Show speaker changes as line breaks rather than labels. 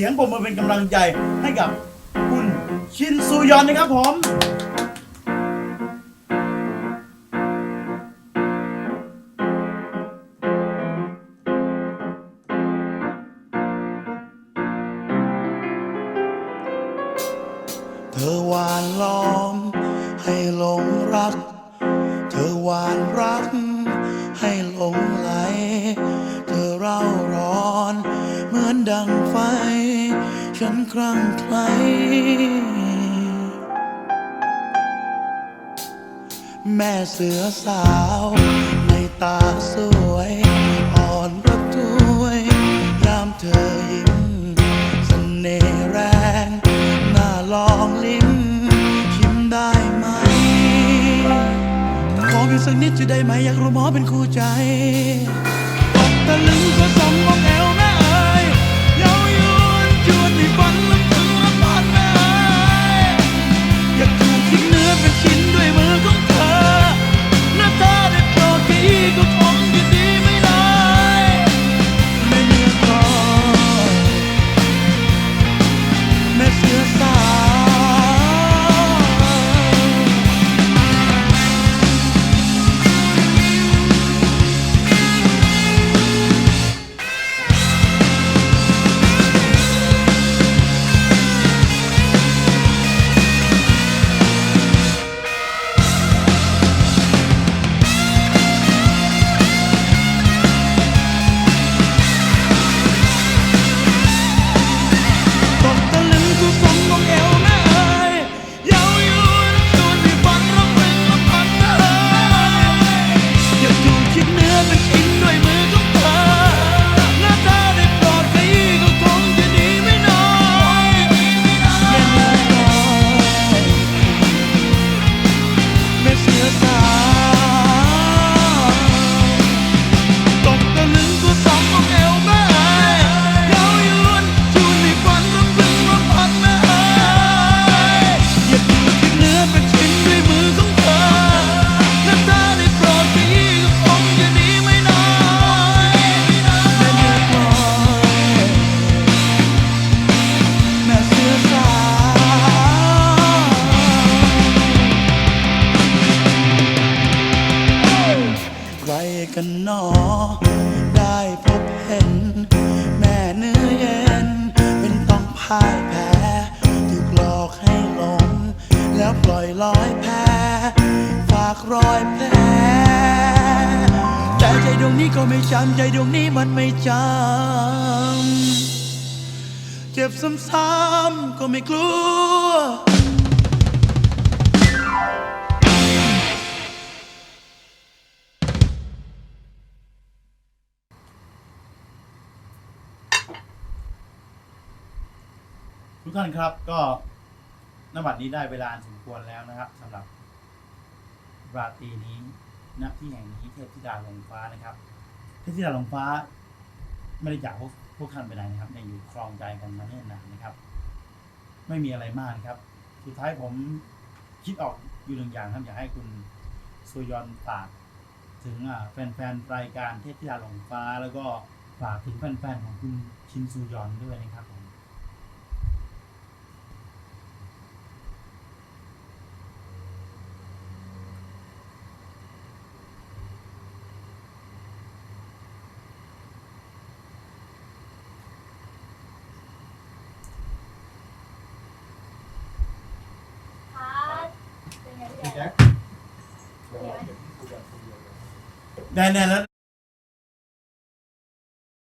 สียงผมมาเป็นกำลังใจให้กับคุณชินซูยอนนะครับผม
เธอหวานล้อมให้หลงรัก ฉันครั่งไคล้แม่เสือสาว ในตาสวย อ่อนระทวยยามเธอยิ้มเสน่ห์แรงน่าลองลิ้มชิมได้ไหม ขอเพียงสักนิดจะได้ไหม อยากรู้หมอเป็นคู่ใจตกตะลึง รกันหนอ ได้พบเห็น แม่เนื้อเย็น เป็นต้องพ่ายแพ้ถูกหลอกให้หลงแล้วปล่อยลอยแพ้ฝากรอยแผลแต่ใจดวงนี้ก็ไม่จำใจดวงนี้มันไม่จำเจ็บซ้ำๆก็ไม่กลัว
ทุกท่านครับก็นบัดนี้ได้เวลาสมควรแล้วนะครับสำหรับราตรีนี้ณที่แห่งนี้เทพธิดาลงฟ้านะครับ เทพธิดาลงฟ้า ไม่ได้จากพวกพวกท่านไปไหนนะครับยังอยู่ครองใจกันมาเนิ่นนานนะครับ ไม่มีอะไรมากนะครับ สุดท้ายผมคิดออกอยู่หนึ่งอย่างครับอยากให้คุณสุยอนฝากถึงแฟนๆรายการเทพธิดาลงฟ้า แล้วก็ฝากถึงแฟนๆของคุณชินซูยอนด้วยนะครับผม
ครับเป็น ไงพี่แจ๊ค
แน่แล้ว